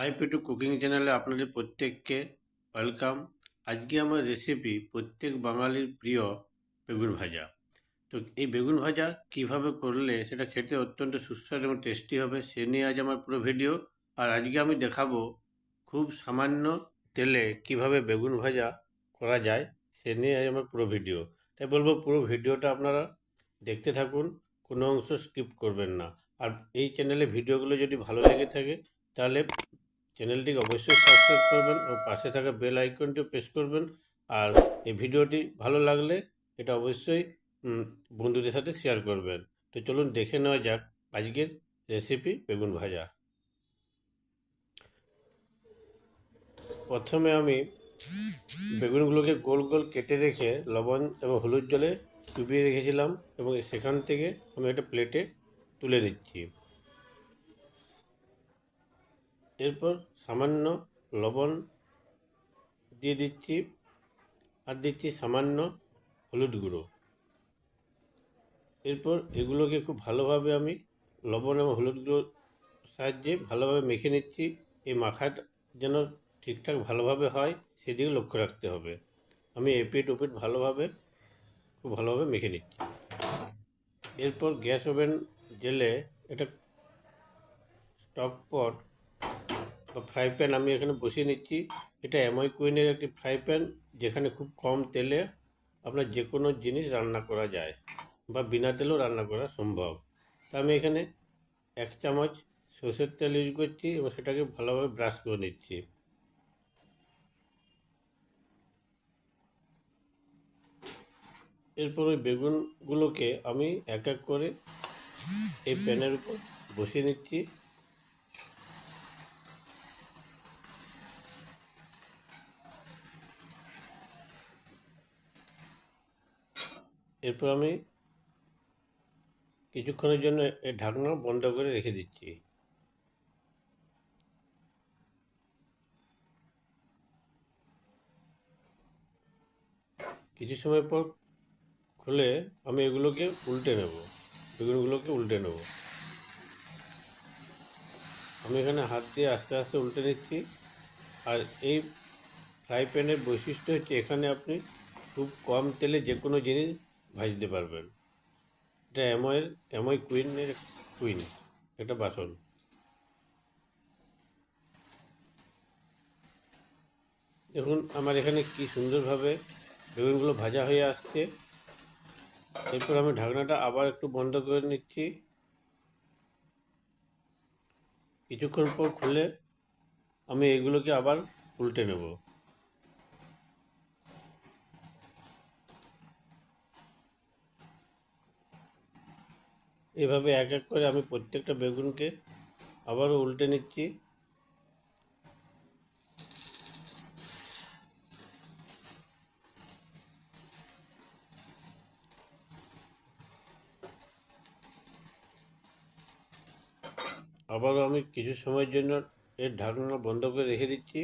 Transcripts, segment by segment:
High পেটু cooking চ্যানেলে আপনাদের প্রত্যেককে ওয়েলকাম আজকে আমার রেসিপি প্রত্যেক বাঙালির প্রিয় বেগুন ভাজা। তো এই বেগুন ভাজা কীভাবে করলে সেটা খেতে অত্যন্ত সুস্বাদু এবং টেস্টি হবে, সে নিয়ে আজ আমার পুরো ভিডিও আর আজকে আমি দেখাবো খুব সামান্য তেলে কীভাবে বেগুন ভাজা করা যায়, সে নিয়ে আজ আমার পুরো ভিডিও তাই বলব, পুরো ভিডিওটা আপনারা দেখতে থাকুন, কোনো অংশ স্কিপ করবেন না। আর এই চ্যানেলে ভিডিওগুলো যদি ভালো লেগে থাকে, তাহলে চ্যানেলটিকে অবশ্যই সাবস্ক্রাইব করবেন এবং পাশে থাকা বেল আইকনটিও প্রেস করবেন। আর এই ভিডিওটি ভালো লাগলে এটা অবশ্যই বন্ধুদের সাথে শেয়ার করবেন। তো চলুন দেখে নেওয়া যাক আজকের রেসিপি বেগুন ভাজা। প্রথমে আমি বেগুনগুলোকে গোল গোল কেটে রেখে লবণ এবং হলুদ জলে চুবিয়ে রেখেছিলাম এবং সেখান থেকে আমি একটা প্লেটে তুলে নিচ্ছি। এরপর সামান্য লবণ দিয়ে দিচ্ছি আর দিচ্ছি সামান্য হলুদ গুঁড়ো। এরপর এগুলোকে খুব ভালোভাবে আমি লবণ এবং হলুদ গুঁড়োর সাহায্যে ভালোভাবে মেখে নিচ্ছি। এই মাখাটা যেন ঠিকঠাক ভালোভাবে হয় সেদিকে লক্ষ্য রাখতে হবে। আমি এপিট ওপিট ভালোভাবে, খুব ভালোভাবে মেখে নিচ্ছি। এরপর গ্যাস ওভেন জেলে এটা স্টক পট ফ্রাই প্যান আমি এখানে বসিয়ে নিচ্ছি। এটা এমআই কুইনের একটি ফ্রাই প্যান যেখানে খুব কম তেলে আপনার যে কোনো জিনিস রান্না করা যায় বা বিনা তেলেও রান্না করা সম্ভব। তা আমি এখানে এক চামচ সর্ষের তেল ইউজ করছি এবং সেটাকে ভালোভাবে ব্রাশ করে নিচ্ছি। এরপর ওই বেগুনগুলোকে আমি এক এক করে এই প্যানের উপর বসিয়ে নিচ্ছি। এরপর আমি কিছুক্ষণের জন্য এই ঢাকনা বন্ধ করে রেখে দিচ্ছি। কিছু সময় পর খুলে আমি এগুলোকে উল্টে নেব। বেগুনগুলোকে উল্টে নেব। আমি এখানে হাত দিয়ে আস্তে আস্তে উল্টে নিচ্ছি। আর এই ফ্রাই প্যানের বৈশিষ্ট্য হচ্ছে এখানে আপনি খুব কম তেলে যে কোনো জিনিস ভাজতে পারবেন। এটা অ্যাময়ের অ্যাময় কুইনের কুইন একটা বাসন। দেখুন আমার এখানে কি সুন্দরভাবে বেগুনগুলো ভাজা হয়ে আসছে। এরপর আমি ঢাকনাটা আবার একটু বন্ধ করে নিচ্ছি। কিছুক্ষণ পর খুলে আমি এগুলোকে আবার উল্টে নেব। এভাবে এক এক করে আমি প্রত্যেকটা বেগুনকে আবারও উল্টে নিচ্ছি। আবারও আমি কিছু সময়ের জন্য এর ঢাকনা বন্ধ করে রেখে দিচ্ছি।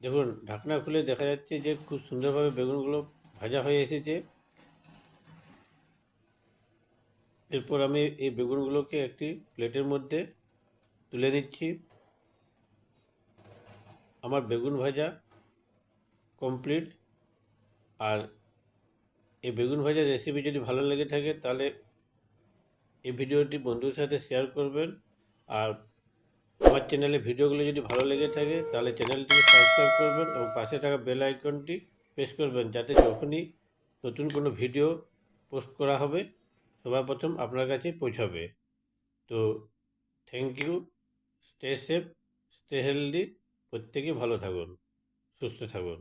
দেখুন, ঢাকনা খুলে দেখা যাচ্ছে যে খুব সুন্দরভাবে বেগুনগুলো ভাজা হয়ে এসেছে। এরপর আমি এই বেগুনগুলোকে একটি প্লেটের মধ্যে তুলে নিচ্ছি। আমার বেগুন ভাজা কমপ্লিট। আর এই বেগুন ভাজা রেসিপি যদি ভালো লেগে থাকে, তাহলে এই ভিডিওটি বন্ধুর সাথে শেয়ার করবেন। আর আমার চ্যানেলে ভিডিওগুলো যদি ভালো লেগে থাকে, তাহলে চ্যানেলটিকে সাবস্ক্রাইব করবেন এবং পাশে থাকা বেল আইকনটি প্রেস করবেন, যাতে যখনই নতুন কোনো ভিডিও পোস্ট করা হবে। সবার প্রথম আপনার কাছে পৌঁছাবে। তো thank you stay safe stay healthy প্রত্যেকে ভালো থাকুন, সুস্থ থাকুন।